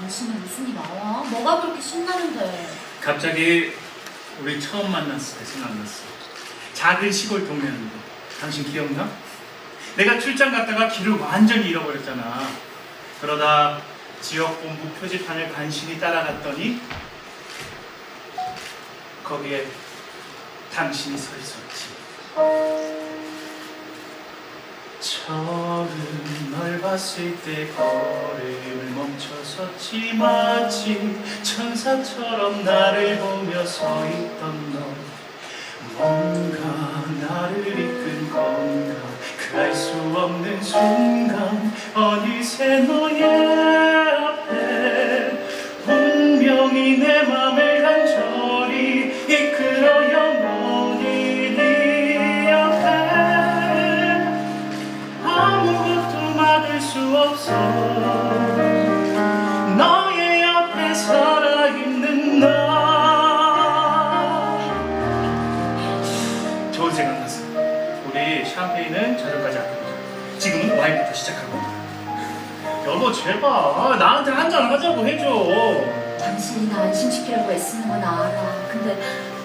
당신은 웃음이 나와? 뭐가 그렇게 신나는데? 갑자기 우리 처음 만났을 때 생각났어. 작은 시골 동네였는데 당신 기억나? 내가 출장 갔다가 길을 완전히 잃어버렸잖아. 그러다 지역 본부 표지판을 간신히 따라갔더니 거기에 당신이 서 있었지. 처음 널 봤을 때 걸음을 멈춰섰지 마치 천사처럼 나를 보며 서 있던 너. 뭔가 나를 이끈 건가? 그 알 수 없는 순간 어느새 너의 좋은 생각 났어 우리 샴페인은 저녁까지 아껴보자 지금은 와인부터 시작하고 여보 제발 나한테 한 잔 하자고 해줘 당신이 나 안심시키려고 애쓰는 건 알아. 근데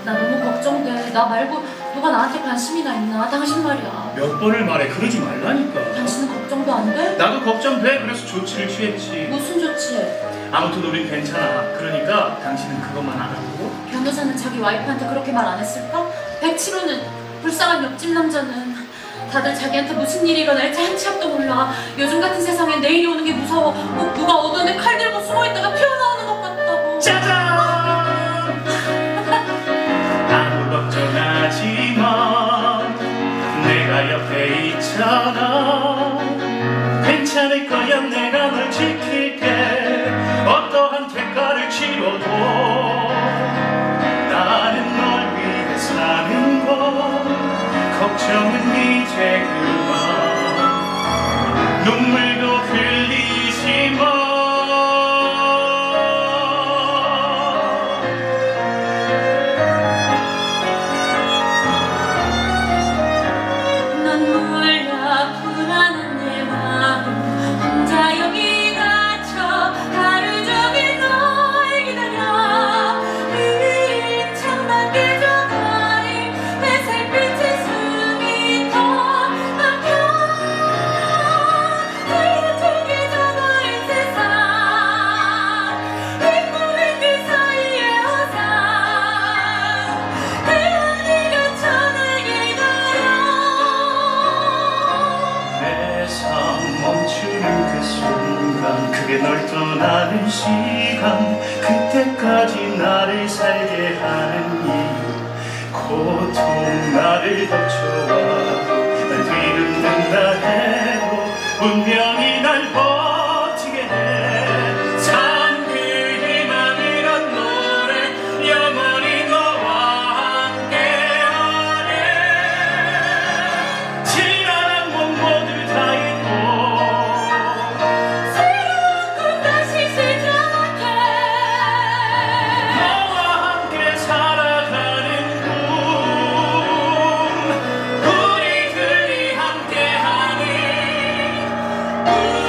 나 너무 걱정돼. 나 말고 누가 나한테 관심이나 있나? 당신 말이야. 몇 번을 말해 그러지 말라니까 당신은 걱정도 안 돼? 나도 걱정돼 그래서 조치를 취했지 무슨 좋지? 아무튼 우린 괜찮아 그러니까 당신은 그것만 알아보고 변호사는 자기 와이프한테 그렇게 말 안 했을까? 백치로는 불쌍한 옆집 남자는 다들 자기한테 무슨 일이 일어날지 한치 앞도 몰라. 요즘 같은 세상엔 내일이 오는 게 무서워. 꼭 누가 어두운데 칼 들고 숨어 있다가 튀어나오는 것 같다고. 짜잔! 아무 걱정하지 마. 내가 옆에 있잖아. 괜찮을 거야, 내가 걱정은 이제 그만. 눈물도 흘리 널 떠나는 시간 그때까지 나를 살게 하는 이유 고통 나를 덮쳐와도 날 뒤흔든다 해도 분명 Thank.